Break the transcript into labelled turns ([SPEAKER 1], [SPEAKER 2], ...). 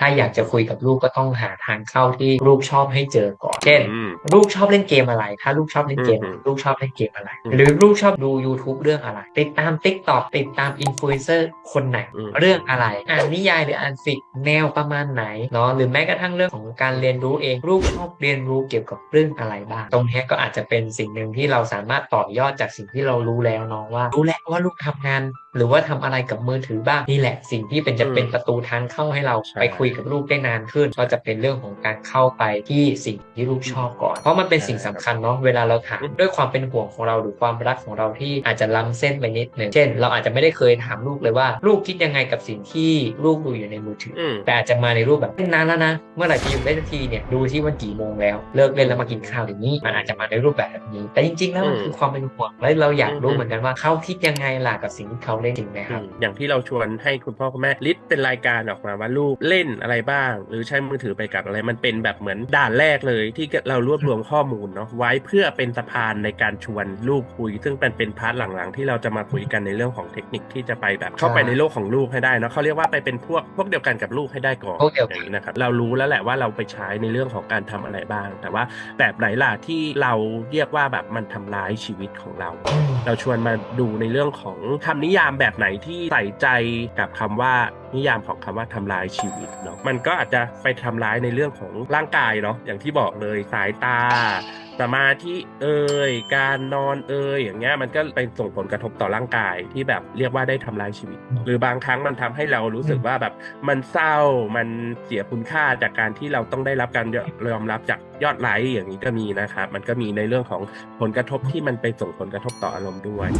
[SPEAKER 1] ถ้าอยากจะคุยกับลูกก็ต้องหาทางเข้าที่ลูกชอบให้เจอก่อน เช่น
[SPEAKER 2] อืม
[SPEAKER 1] ลูกชอบเล่นเกมอะไร ถ้าลูกชอบเล่นเกม
[SPEAKER 2] อืม
[SPEAKER 1] ลูกชอบเล่นเกมอะไร
[SPEAKER 2] อืม
[SPEAKER 1] หรือลูกชอบดู YouTube เรื่องอะไร ติดตาม TikTok ติดตามอินฟลูเอนเซอร์คนไหน
[SPEAKER 2] อืม
[SPEAKER 1] เรื่องอะไร อ่านนิยายหรืออ่านฟิกแนวประมาณไหนเนาะหรือแม้กระทั่งเรื่องของการเรียนรู้เอง ลูกชอบเรียนรู้เกี่ยวกับเรื่องอะไรบ้าง ตรงเนี้ยก็อาจจะเป็นสิ่งหนึ่งที่เราสามารถต่อยอดจากสิ่งที่เรารู้แล้วเนาะว่า รู้แล้วว่าลูกทำงานหรือว่าทำอะไรกับมือถือบ้างนี่แหละสิ่งที่เป็นจะเป็น
[SPEAKER 2] อืม
[SPEAKER 1] ประตูทางเข้าให้เรา
[SPEAKER 2] ใช่
[SPEAKER 1] ไปคุยกับลูกได้นานขึ้น ก็จะเป็นเรื่องของการเข้าไปที่สิ่งที่ลูกชอบก่อน เพราะมันเป็นสิ่งสำคัญเนาะเวลาเราถาม
[SPEAKER 2] อืม
[SPEAKER 1] ด้วยความเป็นห่วงของเราหรือความรักของเราที่อาจจะล้ำเส้นไปนิดหนึ่งเช่น เราอาจจะไม่ได้เคยถามลูกเลยว่า ลูกคิดยังไงกับสิ่งที่ลูกดูอยู่ในมือถือ
[SPEAKER 2] อืม
[SPEAKER 1] แต่อาจจะมาในรูปแบบเล่นนานแล้วนะเมื่อไหร่จะหยุดเล่นสักทีเนี่ยดูที่วันกี่โมงแล้วเลิกเล่นแล้วมากินข้าวอย่างนี้ มันอาจจะมาในรูปแบบแบบนี้ แต่จริง ๆ แล้วมัน
[SPEAKER 2] อืม
[SPEAKER 1] คือความเป็นห่วงและเราอยาก
[SPEAKER 2] อืม
[SPEAKER 1] รู้เหมือนกันว่าเขาคิดยังไงล่ะกับสิ่งที่เขาเล่นจริงไหมครับ
[SPEAKER 2] อืมอย่างที่เราชวนให้คุณพ่อคุณแม่ลิสต์เป็นรายการออกมาว่าลูกเล่นอะไรบ้าง หรือใช้มือถือไปกับอะไรมันเป็นแบบเหมือนด่านแรกเลยที่เรารวบรวมข้อมูลเนาะไว้เพื่อเป็นสะพานในการชวนลูกคุย ซึ่งเป็นเป็นพาร์ทหลังๆ ที่เราจะมาคุยกันในเรื่องของเทคนิคที่จะไปแบบเข้าไปในโลกของลูกให้ได้เนาะเขาเรียกว่าไปเป็นพวกพวกเดียวกันกับลูกให้ได้ก่อน
[SPEAKER 1] พวกเดียวกัน
[SPEAKER 2] อย่างนี้นะครับเรารู้แล้วแหละว่าเราไปใช้ในเรื่องของการทำอะไรบ้าง แต่ว่าแบบไหนล่ะที่เราเรียกว่าแบบมันทำร้ายชีวิตของเรา เราชวนมาดูในเรื่องของคำนิยามแบบไหนที่ใส่ใจกับคำว่านิยามของคำว่าทำลายชีวิตเนาะมันก็อาจจะไปทำร้ายในเรื่องของร่างกายเนาะอย่างที่บอกเลยสายตาสมาธิเอ่ยการนอนเอ่ยอย่างเงี้ยมันก็ไปส่งผลกระทบต่อร่างกายที่แบบเรียกว่าได้ทำลายชีวิต หรือบางครั้งมันทำให้เรารู้สึกว่าแบบมันเศร้ามันเสียคุณค่าจากการที่เราต้องได้รับการยอมรับจากยอดไลค์อย่างนี้ก็มีนะครับมันก็มีในเรื่องของผลกระทบที่มันไปส่งผลกระทบต่ออารมณ์ด้วย